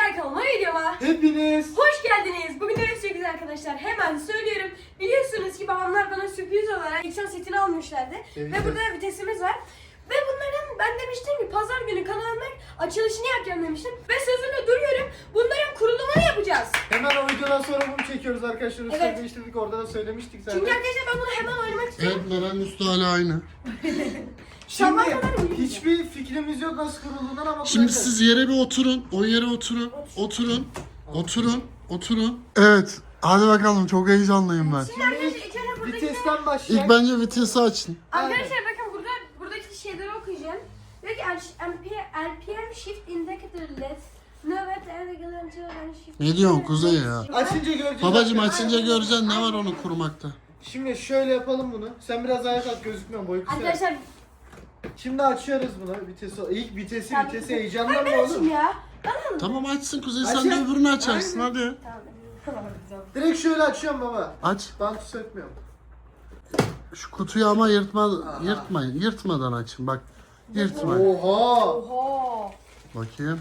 arkadaşlar kanalıma videoma. Hepiniz. Hoş geldiniz. Bugün ne yapacağız arkadaşlar? Hemen söylüyorum. Biliyorsunuz ki babamlar bana sürpriz olarak ekran setini almışlardı. Evet. Ve burada vitesimiz var. Ve bunların ben demiştim ki pazar günü kanalımın açılışını yapacağım demiştim. Ve sözünde duruyorum. Bunların kurulumunu yapacağız. Hemen o videodan sonra bunu çekiyoruz arkadaşlar. Üstüne Evet. değiştirdik orada da söylemiştik zaten. Çünkü arkadaşlar ben bunu hemen oynamak istiyorum. Evet Meral üstü hala aynı. Şimdi Sabaha kadar uyuyacağım. hiçbir fikrimiz yok nasıl kurulduğundan ama Şimdi kuracağız. siz yere bir oturun. O yere oturun. Oturun. Oturun. Oturun. Evet. Hadi bakalım çok heyecanlıyım ben. Şimdi arkadaşlar ilk önce buradaki... Vitesten başlayalım. İlk bence vitesi açın. Arkadaşlar bakın burada buradaki şeyleri okuyacağım. Diyor ki LPM, shift indicator less. Nöbet regular shift. Ne diyorsun Kuzey ya? Açınca göreceğiz. Babacım açınca göreceksin ne var onu kurmakta. Şimdi şöyle yapalım bunu. Sen biraz ayağa kalk gözükmüyor boy kısa. Arkadaşlar Şimdi açıyoruz bunu. Vitesi, ilk vitesi Tamam. vitesi ben açayım oğlum. ya. Ben Tamam açsın Kuzey sen de öbürünü açarsın Aynen. hadi. Tamam. Tamam. Direkt şöyle açıyorum baba. Aç. Bantı sökmüyorum. Şu kutuyu ama yırtma, yırtmayın. Yırtmadan açın bak. Yırtmayın. Oha. Oha. Bakayım.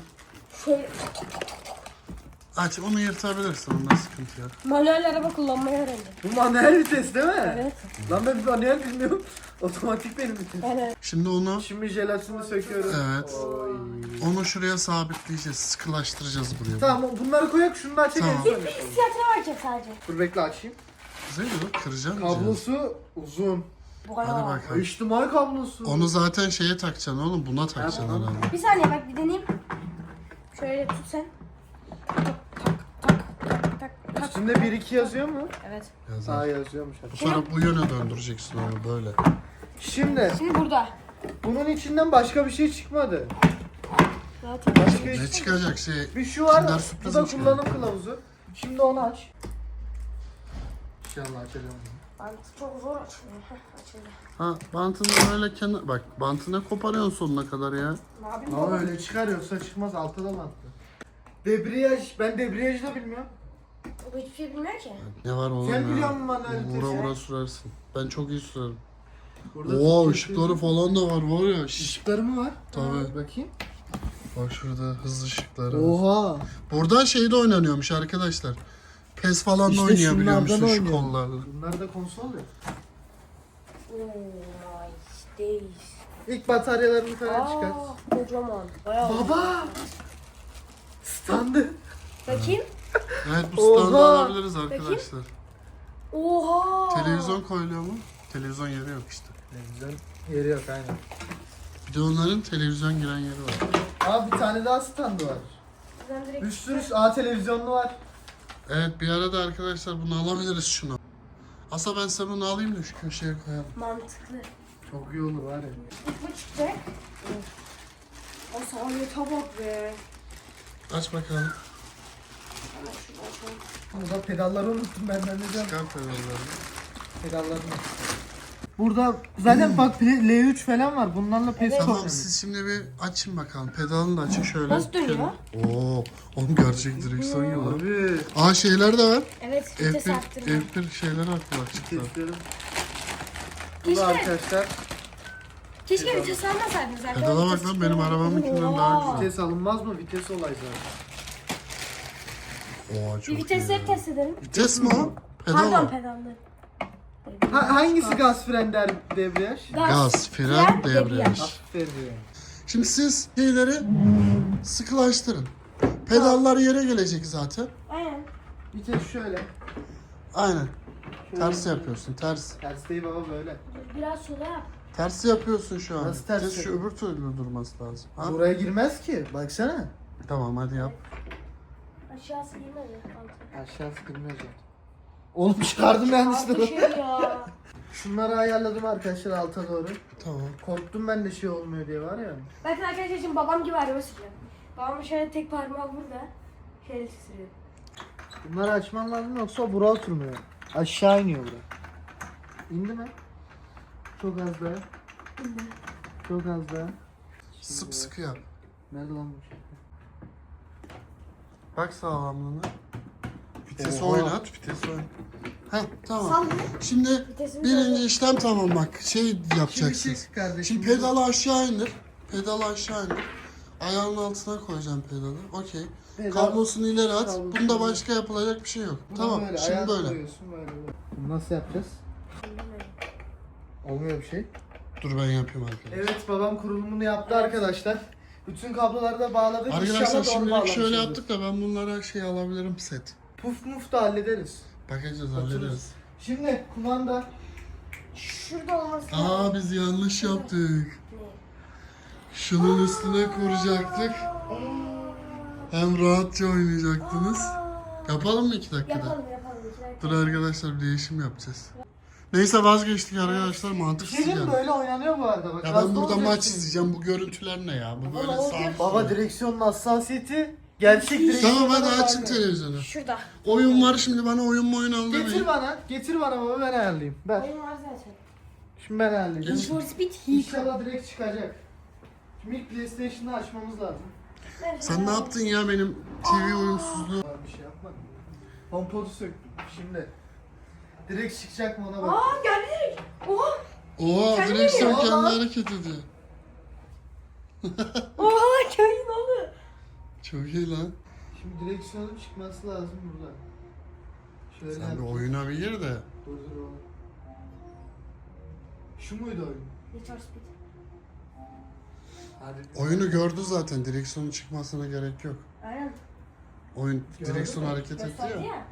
Şöyle Aç onu yırtabilirsin onda sıkıntı yok. manuel araba kullanmayı öğrendim. Bu manuel vites değil mi? Evet. Lan ben manuel bilmiyorum. Otomatik benim vites. Yani Şimdi onu Şimdi jelatini söküyorum. Evet. Oy. onu şuraya sabitleyeceğiz. Sıkılaştıracağız buraya. Tamam bunları koyak şunu da açayım. Tamam. son. hissiyatına bakacağım sadece. Dur bekle açayım. Kuzey yok kıracaksın. Kablosu uzun. Bu Hadi bakalım. HDMI kablosu. Onu zaten şeye takacaksın oğlum. Buna takacaksın tamam. herhalde. Bir saniye bak bir deneyeyim. Şöyle tut sen. Tak tak tak tak tak tak. Üstünde 1-2 yazıyor mu? Evet. Yazar. Aa yazıyormuş. hadi. Sonra bu yöne döndüreceksin onu böyle. Şimdi Şimdi burada. bunun içinden başka bir şey çıkmadı. Zaten. Başka Ne hiç çıkacak şey? Bir şu var. Kinder Bu sürpriz da mi çıkar? kullanım kılavuzu. Şimdi onu aç. İnşallah açacağım. Bantı çok zor açılıyor. Heh, açıldı. Ha bantını böyle kenar... Bak bantını koparıyorsun sonuna kadar ya. Ne yapayım? Ama öyle çıkar yoksa çıkmaz altta da bantlı. Debriyaj, ben debriyajı da bilmiyorum. O hiçbir şey bilmiyor ki. Ne var oğlum Sen ya? biliyor musun manuel Vura vitesi? vura sürersin. Ben çok iyi sürerim. Burada Oo ışıkları falan da var var ya. Şş, Işıkları mı var? Tabii. Bakayım. Bak şurada hızlı ışıkları. var. Oha. Buradan şeyde oynanıyormuş arkadaşlar. PES falan da İşte oynayabiliyormuşsun şunlardan şu oynuyor. kollarla. Bunlar da konsol ya. Oh my days. İlk bataryalarını falan çıkart. Aa, kocaman. Bayağı. Baba! Standı. Bakayım. Evet bu standı Oha. alabiliriz arkadaşlar. Oha. Televizyon koyuluyor mu? Televizyon yeri yok işte. Televizyon yeri yok aynen. Bir de onların televizyon giren yeri var. Aa bir tane daha standı var. Ben direkt Bir sürü aa televizyonlu var. Evet bir arada arkadaşlar bunu alabiliriz şunu. Asa ben size bunu alayım da şu köşeye koyalım. mantıklı. Çok iyi olur var ya. İlk bu çıkacak. O saniye tabak be. Aç bakalım. Burada pedalları unuttum ben ben canım. Çıkar pedalları. Pedallarını. Burada zaten bak Play- L3 falan var. Bunlarla PES Evet. Tamam siz şimdi bir açın bakalım. Pedalını da açın şöyle. Nasıl dönüyor? Oo, oğlum gerçek direksiyon lan. Abi. Aa şeyler de var. Evet vites F1, arttırma. F1 şeyler var kulakçıklar. Keslerim. Bu Keşke, da arkadaşlar. Keşke vites almasaydınız arkadaşlar. Pedala bak lan, benim arabamınkinden daha güzel. Vites alınmaz mı? Vites olay zaten. Oo Bir çok vitesleri iyi. test edelim. Vites mi o? Pedal Pardon mı? pedallı. Ha, hangisi gaz fren der debriyaj? Gaz, fren, debriyaj. Aferin. Şimdi siz şeyleri sıkılaştırın. Pedallar yere gelecek zaten. Aynen. Vites şöyle. Aynen. Ters yapıyorsun, ters. Ters değil baba böyle. Biraz sola yap. Tersi yapıyorsun şu an. Nasıl tersi? Şu öbür türlü durması lazım. Ha? Buraya girmez ki. Baksana. Tamam hadi yap. Aşağısı girmedi. Aşağısı girmez zaten. Oğlum çıkardım yanlışlıkla. Altı şey ya. Şunları ayarladım arkadaşlar alta doğru. Tamam. Korktum ben de şey olmuyor diye var ya. Bakın arkadaşlar şimdi babam gibi araba sürüyor. Babam şöyle tek parmağı burada. Şöyle sürüyor. Bunları açman lazım yoksa bura oturmuyor. Aşağı iniyor bura. İndi mi? Çok az daha. Çok az daha. Sıp sıkı yap. Nerede lan bu şey? Bak sağlamlığına. Vitesi Oha. oynat, vitesi oynat. Heh tamam. Sal mı? Şimdi birinci işlem tamam bak. Şey Şimdi yapacaksın. çek kardeşim. Şimdi pedalı aşağı indir. Pedalı aşağı indir. ayağının altına koyacaksın pedalı. Okey. Pedal- Kablosunu ileri at. Kablosunu Bunda başka yapılacak bir şey yok. Bunu tamam. böyle, Şimdi ayak böyle. koyuyorsun, böyle, böyle. Bunu nasıl yapacağız? Olmuyor bir şey. Dur ben yapayım arkadaşlar. Evet babam kurulumunu yaptı arkadaşlar. Bütün kabloları da bağladık. Arkadaşlar İnşallah doğru şimdilik şöyle yaptık da ben bunlara şey alabilirim set. Puf muf da hallederiz. Bakacağız hallederiz. Şimdi kumanda. Şurada olması Aa biz yanlış yaptık. Şunun üstüne kuracaktık. Hem rahatça oynayacaktınız. Yapalım mı iki dakikada? Yapalım yapalım. iki dakika. Dur arkadaşlar bir değişim yapacağız. Neyse vazgeçtik arkadaşlar mantıksız şey diyeyim mi? yani. böyle oynanıyor bu arada. Bak, Ya hasta ben burada olacaksın. maç izleyeceğim. Bu görüntüler ne ya? Bu böyle Baba, sağ Baba direksiyonun hassasiyeti gerçek direksiyon. Tamam hadi açın televizyonu. Şurada. Oyun var şimdi bana oyun mu oyun al Getir demeyin. bana. Getir bana baba ben ayarlayayım. Ver. Oyun var zaten. Şimdi ben ayarlayayım. Geç. For Speed Heat. İnşallah direkt çıkacak. Şimdi ilk PlayStation'ı açmamız lazım. Sen ne yaptın ya benim TV uyumsuzluğu? Var bir şey yapmadım. HomePod'u söktüm. Şimdi. Direkt çıkacak mı ona bak. Aa geldi direkt. Oha. Oha Kendi direksiyon mi? kendi Oha. hareket ediyor. Oha köyün oldu. Çok iyi lan. Şimdi direksiyonun çıkması lazım burada. Şöyle Sen bir yapayım. oyuna bir gir de. Dur dur oğlum. Şu muydu oyun? For Speed. Hadi. Oyunu gördü zaten direksiyonun çıkmasına gerek yok. Aynen. Oyun direksiyon hareket etti Gösterdi ya. ya.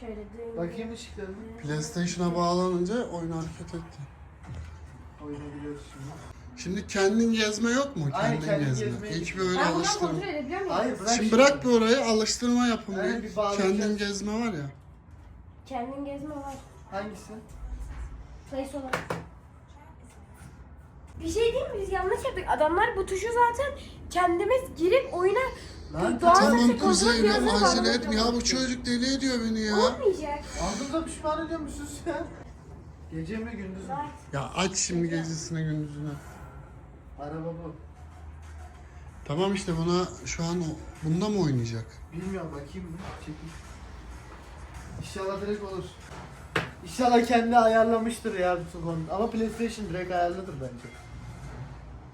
Şöyle dön. Bakayım ışıklarını. PlayStation'a bağlanınca oyun hareket etti. Oyunu biliyoruz şimdi. Şimdi kendin gezme yok mu? Aynen, Kendin, kendin gezme. gezmeye İlk git. bir öyle Ben buradan alıştırma. kontrol edebiliyor muyum? Hayır bırak Şimdi bırak bir orayı alıştırma yapın Aynen, bir. bir bağlayacağız. Kendin gezme var ya. Kendin gezme var. Hangisi? Sayısı olarak. Bir şey değil mi? Biz yanlış yaptık. Adamlar bu tuşu zaten kendimiz girip oyuna Lan Tamam kontrol Kuzey bağlamak etme ya bu çocuk deli ediyor beni ya. olmayacak. Aldığımda pişman ediyor musun sen? Gece mi gündüz mü? Ya aç şimdi gecesine gündüzüne. Araba bu. Tamam işte buna şu an o- bunda mı oynayacak? Bilmiyorum bakayım mı? Çekil. İnşallah direkt olur. İnşallah kendi ayarlamıştır ya bütün konu. Ama PlayStation direkt ayarlıdır bence.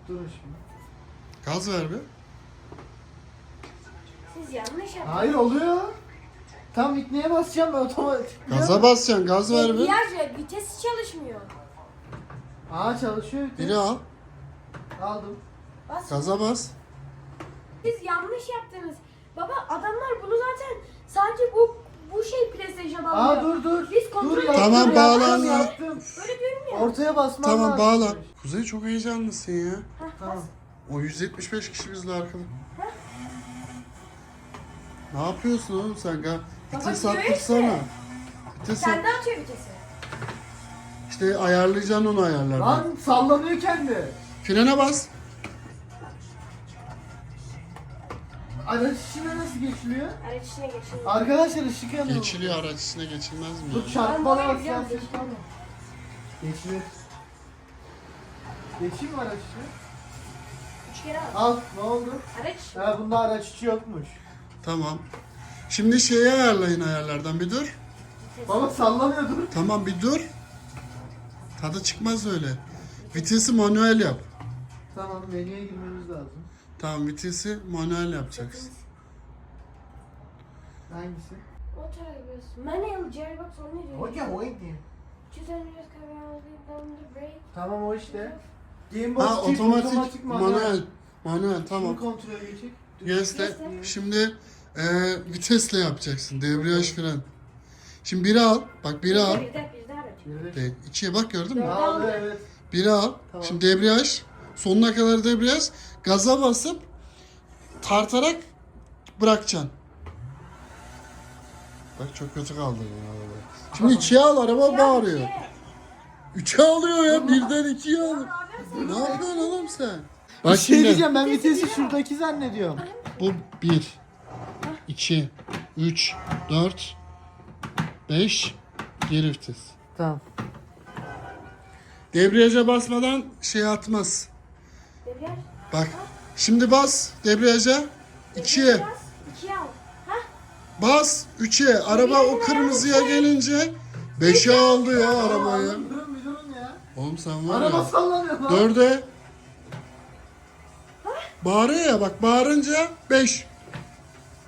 Durun şimdi. Gaz ver bir. Siz yanlış yaptınız. Hayır oluyor. Tam ikneye basacağım ben otomatik. Gaza basacaksın gaz ver bir. Diğer vites çalışmıyor. Aa çalışıyor. Biri al. Aldım. Bas. Gaza bas. Siz yanlış yaptınız. Baba adamlar bunu zaten sadece bu bu şey PlayStation'a Aa bağlıyor. dur dur. Biz kontrol dur. Tamam, yaptım, bağlan yaptım, ya. yaptım. Öyle diyorum ya. Ortaya basmam Tamam lazım. bağla. Kuzey çok heyecanlısın ya. Hah, Tamam. bas. O 175 kişi bizle arkada. Ne yapıyorsun oğlum sen? Vites diyor attırsana. işte. Vites Kendi atıyor vitesi. İşte ayarlayacaksın onu ayarlardan. Lan sallanıyor kendi. Frene bas. Araç içine nasıl geçiliyor? Araç içine geçiyor. Arkadaşlar ışık yanıyor. Geçiliyor araç içine geçilmez mi? Dur ya? biliyorum, ya. geçiyor. Geçilir. Geçeyim mi araç içine? Üç kere al. Al ne oldu? Araç. Ha bunda araç içi yokmuş. Tamam. Şimdi şeyi ayarlayın ayarlardan bir dur. Baba sallanıyor dur. Tamam bir dur. Tadı çıkmaz öyle. Vitesi manuel yap. Tamam menüye girmemiz lazım. Tamam vitesi manuel yapacaksın. Hangisi? O tarafı. Manuel Jerrybox onu ne diyor? Hocam o değil. Choose and just come out down the brake. Tamam o işte. Gamebox Ha çift, otomatik, manuel. manuel. Manuel tamam. Şimdi kontrole geçecek. De. Şimdi e, vitesle yapacaksın. Debriyaj fren. Şimdi biri al. Bak biri al. Bir de ikiye bak gördün mü? Aldı evet. Biri al. Tamam. Şimdi debriyaj. Sonuna kadar debriyaj. Gaza basıp tartarak bırakacaksın. Bak çok kötü kaldı ya araba. Şimdi ikiye al araba bağırıyor. Üçe alıyor ya birden ikiye alıyor. Ne yapıyorsun oğlum sen? Bak şey şimdi diyeceğim ben vitesi şuradaki zannediyorum. bu bir, iki, üç, dört, beş, geri vites. Tamam. Debriyaja basmadan şey atmaz. Debriyaj. Bak şimdi bas debriyaja. İkiye Bas, İkiye al. Hah. bas. Üçe. Araba o kırmızıya gelince beşe aldı ya arabayı. Durun bir durun ya. Oğlum sen var Araba ya. sallanıyor lan. Dörde. Bağırıyor ya bak bağırınca 5.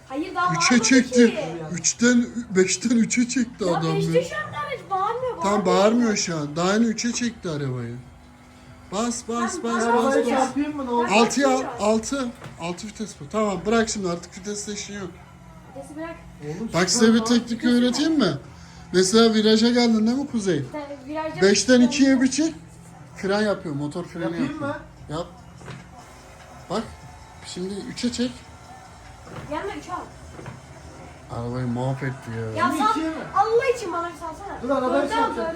Hayır daha 3'e bağırmadı çekti. ki. 3'ten 5'ten 3'e çekti Ya adam beşte ya. şu an hiç bağırmıyor. Tam bağırmıyor şu an. Daha yeni 3'e çekti arabayı. Bas bas Tamam, bas bas Arabayı bas. çarpayım mı ne olur? 6'ya al 6. 6 vites bu. Tamam bırak şimdi artık vitesle işin yok. Vitesi bırak. Oğlum, Bak size bir teknik öğreteyim mi? Mesela viraja geldin değil mi Kuzey? Sen virajda 5'ten 2'ye bir çek. Fren yapıyor. Motor freni Yapayım yapıyor. mı? Yap. Bak. Şimdi 3'e çek. Gelme 3 al. Arabayı mahvetti ya. Ya sal. ikiye mi? Allah için bana bir salsana. Dur, arabayı Dörde al salacağım.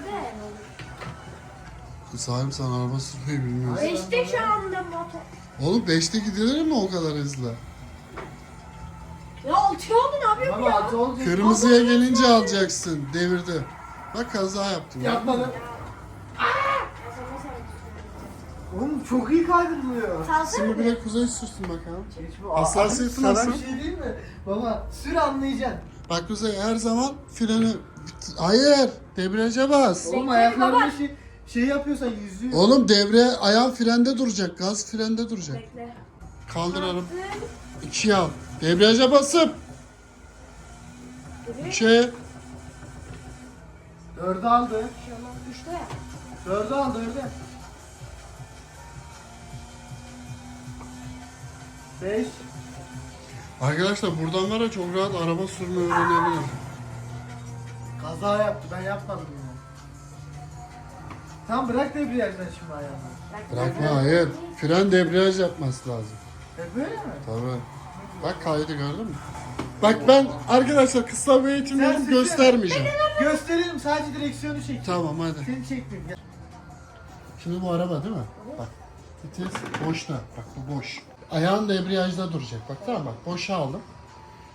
Dörde. sen araba sürmeyi bilmiyorsun. Beşte şu anda motor. Oğlum 5'te gidilir mi o kadar hızlı? Ya altı oldu ne yapıyorsun Baba ya? altı olacak. Kırmızıya gelince alacaksın. Devirdi. Bak kaza yaptım. Yapmadım. Ya sen nasıl yapıyorsun? Oğlum çok iyi kaydırılıyor. Şimdi bir bir. de kuzey sürsün bakalım. Bu- Hassasiyeti Sana nasıl? bir şey değil mi? Baba sür anlayacaksın. Bak kuzey her zaman freni... Hayır. Debriyaja bas. Oğlum Bekle, ayaklarına baba. şey, şey yapıyorsan yüzüyor. Oğlum devre ayağın frende duracak. Gaz frende duracak. Bekle. Kaldır araba. Bastım. 2'ye al. Debriyaja basıp. Duruyor. 3'e. Dördü aldı. Şu an üçte ya. Dördü al dördü. Beş. Arkadaşlar buradan var ya çok rahat araba sürmeyi öğrenebilir. Kaza yaptı ben yapmadım yine. Tamam bırak debriyajdan şimdi ayağını. Bırakma hayır. Fren debriyaj yapması lazım. E böyle mi? Tabii. Bak kaydı gördün mü? Bak ben arkadaşlar kısa bir eğitim Sen verip sürsene. göstermeyeceğim. Gösterelim sadece direksiyonu çek. Tamam hadi. Seni. Gel. Şimdi bu araba değil mi? Bak. Vites boşta. Bak bu boş. Ayağın debriyajda duracak. Bak tamam bak. Boşa aldım.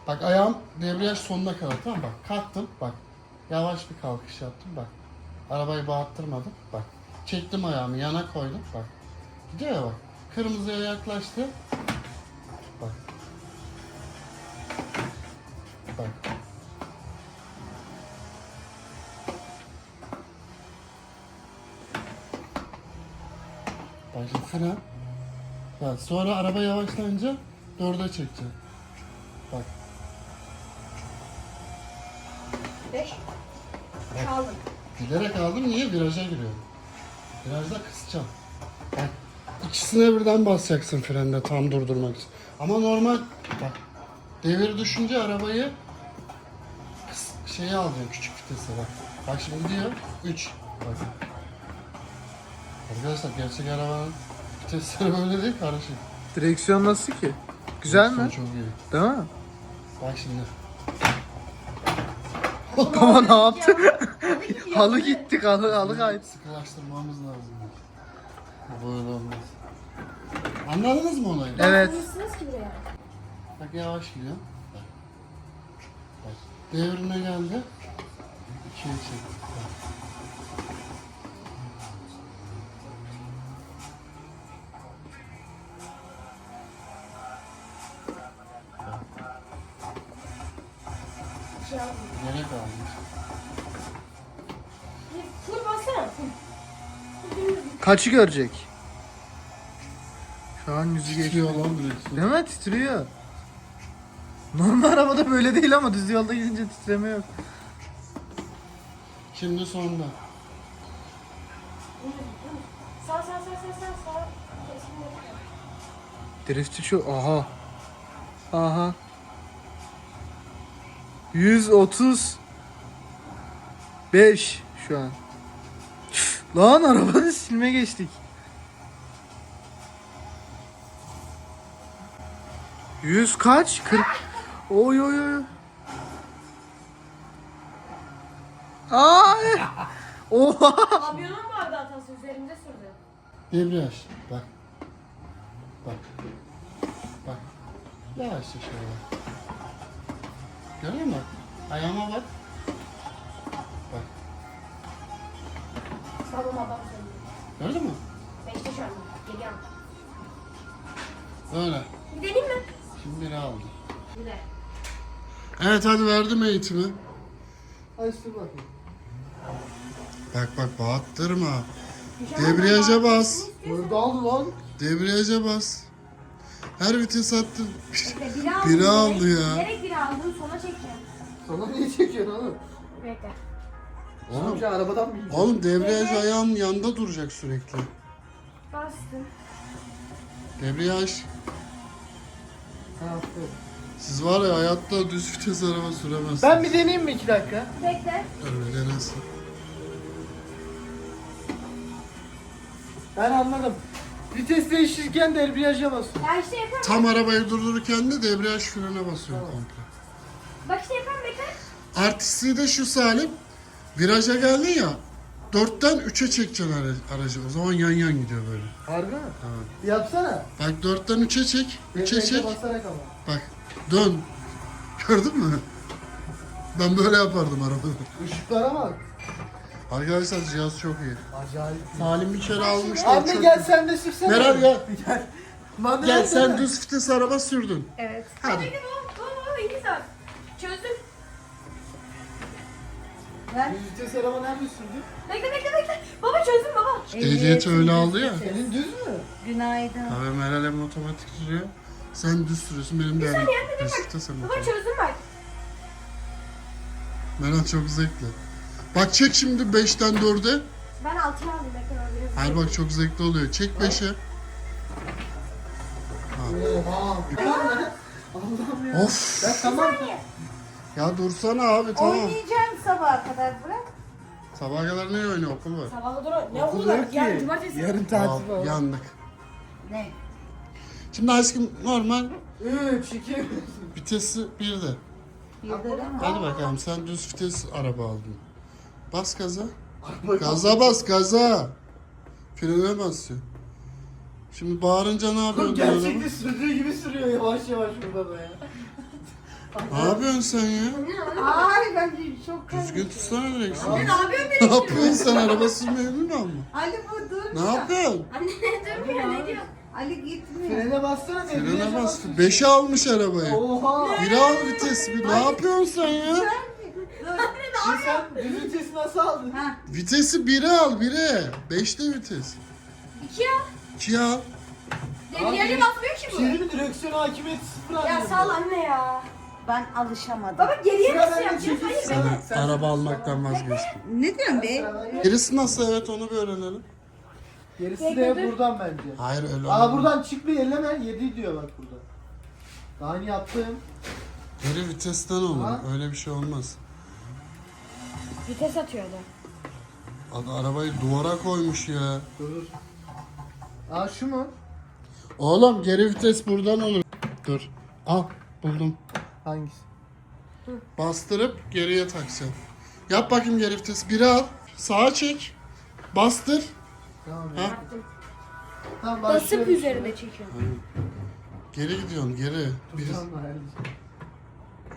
Bak ayağım debriyaj sonuna kadar tamam bak. Kalktım bak. Yavaş bir kalkış yaptım bak. Arabayı bağırttırmadım. Bak. Çektim ayağımı yana koydum. Bak. Gidiyor ya bak. Kırmızıya yaklaştı. Bak. Bak. Bak fren. Bak sonra araba yavaşlayınca dörde çekeceğim. Bak. Beş. Üç aldım. Giderek aldım niye? Viraja giriyorum. Virajda kısacağım. Bak. İkisine birden basacaksın frende tam durdurmak için. Ama normal bak. Devir düşünce arabayı kıs, şeye alacaksın küçük vitese bak. Bak şimdi gidiyor. 3. Bak. Arkadaşlar gerçek arabanın vitesleri böyle değil karışık. Direksiyon nasıl ki? Güzel mi? Çok iyi. Değil mi? Bak şimdi. Baba ne yaptı? halı gitti halı halı kaydı. Sıkılaştırmamız lazım. Bu Böyle olmaz. Anladınız mı olayı? Evet. Nasılsınız ki buraya? Bak yavaş gidiyor. Bak. Bak. Devrine geldi. İkiye çek. Bak. Kaçı görecek? Şu an yüzü geçti. Titriyor lan direksiyon. Değil mi? Titriyor. Normal arabada böyle değil ama düz yolda gidince titreme yok. Şimdi sonunda. Sağ sağ sağ sağ sağ sağ. Kesin Driftçi şu aha. Aha. 130 5 şu an. Lan arabanı silme geçtik. 100 kaç? 40. Oy oy oy. Ay. Oha. Kamyonun vardı hatası üzerinde sürdü. Debriyaj. Bak. Bak. Bak. Yavaşça şöyle bak. Görüyor musun? Ayağıma bak. Bak. Babam babam söyledi. Gördün mü? Beşte şu an. Geliyorum. Öyle. Bir deneyim mi? Şimdi biri aldı. De. Evet hadi verdim eğitimi. Hadi sür bakayım. Bak bak bağıttırma. An Debriyaja bas. Burada aldı lan. Debriyaja bas. Her vites attın. Biri aldı ya. Direkt biri aldım sonra çekeceğim. Sana niye çekiyorsun oğlum? Bekle. Oğlum, Oğlum arabadan mı yiyeceksin? oğlum debriyaj ayağın yanında duracak sürekli. Bastım. Debriyaj. Ha. Siz var ya hayatta düz vites araba süremezsiniz. Ben bir deneyeyim mi iki dakika? Bekle. Öyle denesin. Ben anladım. Vites değiştirirken debriyaja basıyor. Ya işte yapıyorum. Tam arabayı durdururken de debriyaj frene basıyor komple. Bak işte yapıyorum bekle. Artistliği de şu Salim. Viraja geldin ya. Dörtten üçe çekeceksin ara- aracı. O zaman yan yan gidiyor böyle. Harbi mi? Evet. Yapsana. Bak dörtten üçe çek. Üçe çek. basarak ama. Bak dön. Gördün mü? Ben böyle yapardım arabada. Işıklara bak. Arkadaşlar cihaz çok iyi. Acayip. Salim bir kere almıştı. Anne çok- gel sen de sürsene. Meral gel. Gel. Manda Gel sen düz vites araba sürdün. Evet. Hadi. Bekle baba. Baba baba iyi saat. Çözdüm. Düz vites araba nerede sürdün? Bekle bekle bekle. Baba çözdüm baba. Ehliyeti öyle aldı ya. Senin düz mü? Günaydın. Abi Meral hem otomatik sürüyor. Sen düz sürüyorsun benim de saniye, bir düz dakika. vites ama. Baba çözdüm bak. Meral çok zevkli. Bak çek şimdi 5'ten 4'e. Ben altına aldım bekle baba biraz. Hayır bak çok zevkli oluyor. Çek 5'e. Oha. Allah'ım ya. Of. Ya tamam. Ya dursana abi tamam. Oynayacağım sabaha kadar bırak. Sabaha kadar ne oynuyor okul var. Sabahla dur. Ne Okul var? Yarın cumartesi. Yarın tatil var. yandık. Ne? Şimdi aşkım normal 3, 2, vitesi 1'de. Yıldırım mı? Hadi bakalım sen düz vites araba aldın. Bas gaza. Gaza bas gaza. Frene basıyor. Şimdi bağırınca ne yapıyorsun? Gerçekten sürdüğü gibi sürüyor yavaş yavaş burada da ya. Ne yapıyorsun sen ya? Ay ben çok Düzgün tutsana direksiyonu. Ne yapıyorsun Ne yapıyorsun sen araba sürmeyi bilmiyor musun? Ali bu dur. Ne yapıyorsun? Anne durmuyor ne diyor? Ali gitmiyor. Frene bassana Frene debriyaja bas. bas. 5'e almış arabayı. Oha. Bir al vites bir. Ne yapıyorsun sen ya? Şimdi sen düz vitesi nasıl aldın? Ha, Vitesi 1'e al 1'e. 5'te vites. İki ya. 2'ye al. Debriyaja basmıyor ki bu. Şimdi mi direksiyon hakimiyeti sıfır Ya sal anne ya. Ben alışamadım. Baba geriye nasıl yapacağız? Hayır. bekle. Sen- Araba almaktan vazgeçtim. Ne diyorsun be? Gerisi nasıl evet onu bir öğrenelim. Gerisi de dur. buradan bence. Hayır öyle Aa olmaz. buradan çık bir elleme 7 diyor bak burada. Daha yeni yaptım. Geri vitesten olur. Ha? Öyle bir şey olmaz. Vites atıyordu. Adam arabayı duvara koymuş ya. Dur. Aa şu mu? Oğlum geri vites buradan olur. Dur. Al buldum. Hangisi? Bastırıp geriye takacaksın. Yap bakayım geri vites. Biri al. Sağa çek. Bastır. Tamam Ha? ya. Tamam Basıp üzerine çekiyorum. Geri gidiyorsun geri. Bir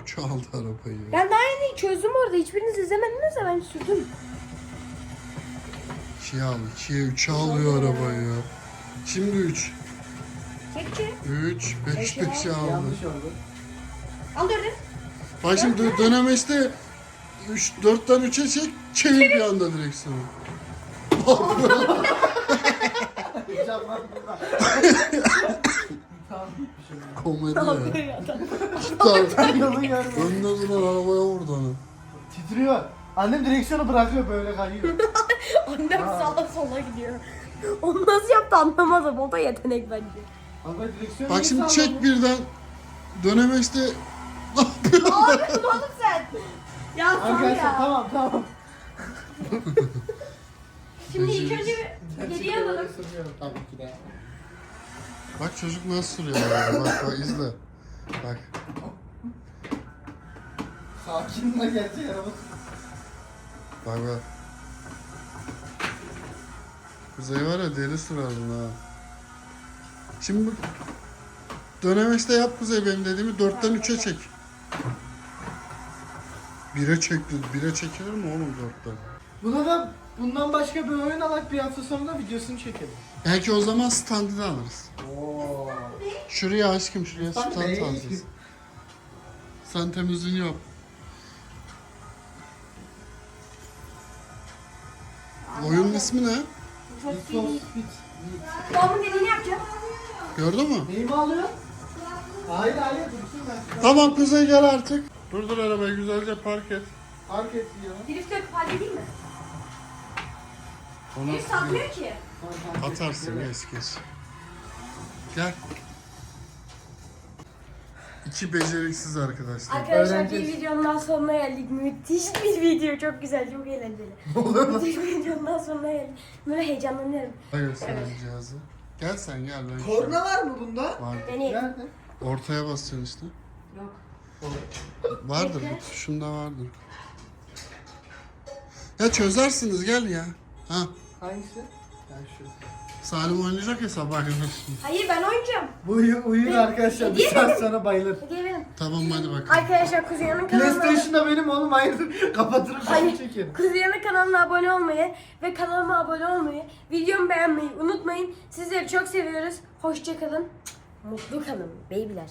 üç aldı arabayı. Ben daha yeni çözdüm orada. Hiçbiriniz izlemediniz de ben sürdüm. İkiye al. İkiye üçe alıyor arabayı ya. Şimdi üç. Çekçi. Üç. Beş beşe aldı. Yanlış oldu. Al dördü. Bak şimdi dö- dönemeçte 3 4'ten 3'e çek, çevir bir anda direksiyonu. Komedi ya. Ben yolun yardım. önüne duran arabaya vurdu onu. Titriyor. Annem direksiyonu bırakıyor böyle kayıyor. Annem Ha. sağa sola gidiyor. Onu nasıl yaptı anlamadım. O da yetenek bence. Direksiyonu Bak niye şimdi çek birden dönemeçte yapıyor? Oğlum sen. Ya sal Arkadaşlar ya. tamam tamam. Şimdi ilk önce bir geriye alalım. Tabii ki de. Bak çocuk nasıl sürüyor araba. Bak bak izle. Bak. Sakin la gerçek araba. Bak bak. Kuzey var ya deli sürerdin ha. Şimdi bu dönemeçte yap Kuzey benim dediğimi 4'ten 3'e çek. 1'e çekti. 1'e çekilir mi oğlum 4'ten? Buna da bundan başka bir oyun alak bir hafta sonra videosunu çekelim. Belki o zaman standını alırız. Oo. Şuraya aşkım şuraya Stand stand değil. alacağız. Sen temizliğini yap. Oyunun ismi ne? Need for Speed. Babamın dediğini yapacağım. Gördün mü? Neyi mi alıyor? Hayır hayır. Tamam Kuzey gel artık. Durdur arabayı güzelce park et. Fark etti ya. Drift yok fark edeyim mi? Ona Drift satmıyor ki. atarsın geç geç. Gel. İki beceriksiz arkadaşlar. Arkadaşlar bir Öğreneceğiz. videonun daha sonuna geldik. Müthiş bir video. Çok güzel, çok eğlenceli. Mu? Müthiş bir videonun daha sonuna geldik. Böyle heyecanlanıyorum. Hayır sen cihazı. Gel sen gel ben. Korna var mı bunda? Var. Beni Nerede? Ortaya basacaksın işte. Yok. Vardır bir tuşunda vardır. Ya çözersiniz gel ya. Ha. Hangisi? Ben şu. Salim oynayacak ya sabah kadar. Hayır ben oynayacağım. Bu uyur, uyur arkadaşlar. Bir Hediye saat sonra bayılır. Benim. Tamam hadi bakalım. Arkadaşlar Kuzey'in kanalına... PlayStation da benim oğlum hayırdır. Kapatırım Hayır. çekerim. Kuzey'in kanalına abone olmayı ve kanalıma abone olmayı, videomu beğenmeyi unutmayın. Sizleri çok seviyoruz. Hoşça kalın. Mutlu kalın beybiler.